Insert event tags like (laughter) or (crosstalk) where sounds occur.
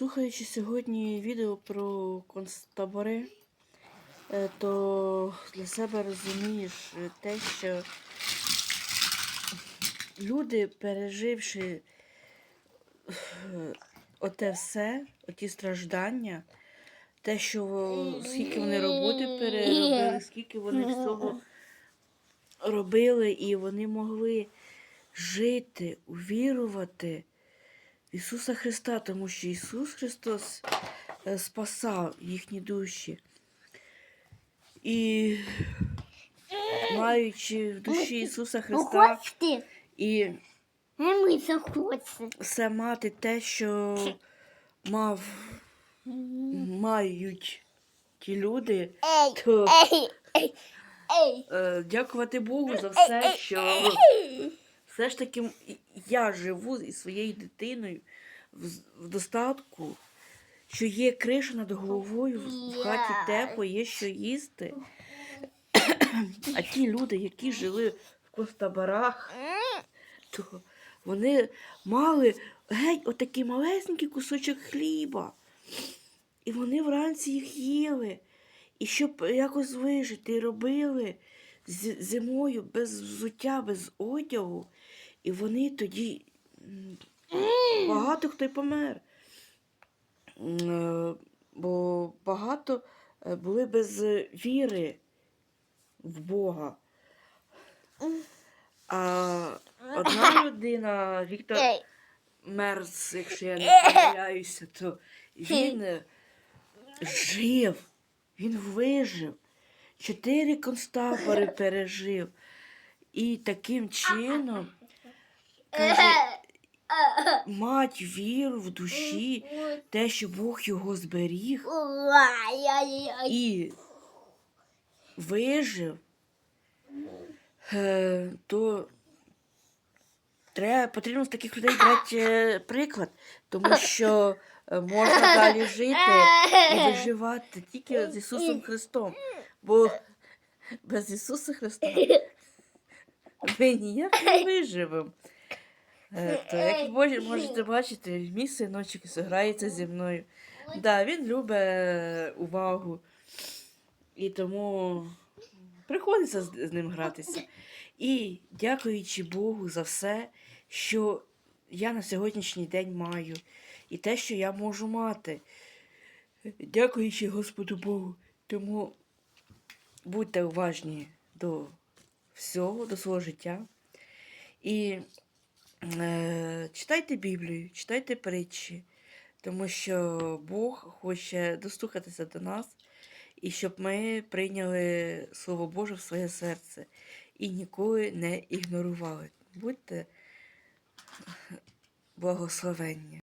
Слухаючи сьогодні відео про концтабори, е, то для себе розумієш е, те, що люди, переживши е, оте все, оті страждання, те, що скільки вони роботи переробили, скільки вони всього робили, і вони могли жити, увірувати Ісуса Христа, тому що Ісус Христос е, спасав їхні душі. І маючи в душі Ісуса Христа і все мати те, що мав, мають ті люди, то е, дякувати Богу за все, що все ж таки я живу із своєю дитиною в, достатку, що є криша над головою, в- хаті тепло, є що їсти. (clears throat) А ті люди, які жили в концтаборах, то вони мали геть отакий малесенький кусочок хліба. І вони вранці їх їли. І щоб якось вижити, робили зимою без взуття, без одягу. І вони тоді багато хто й помер. Е, Бо багато е, були без віри в Бога. А одна людина, Віктор. Мерц, якщо я не помиляюся, то він жив, він вижив, чотири концтабори (laughs) пережив. І таким чином каже, мать віру в душі, те, що Бог його зберіг і вижив, е, то треба, потрібно з таких людей брати е, приклад, тому що е, можна далі жити і виживати тільки з Ісусом Христом. Бо без Ісуса Христа ми ніяк не виживемо. Е, То як ви можете бачити, мій синочок грається зі мною. Да, він любить е, увагу. І тому приходиться з, ним гратися. І дякуючи Богу за все, що я на сьогоднішній день маю, і те, що я можу мати. Дякуючи Господу Богу. Тому будьте уважні до всього, до свого життя. І е, читайте Біблію, читайте притчі, тому що Бог хоче достукатися до нас, і щоб ми прийняли Слово Боже в своє серце і ніколи не ігнорували. Будьте благословенні.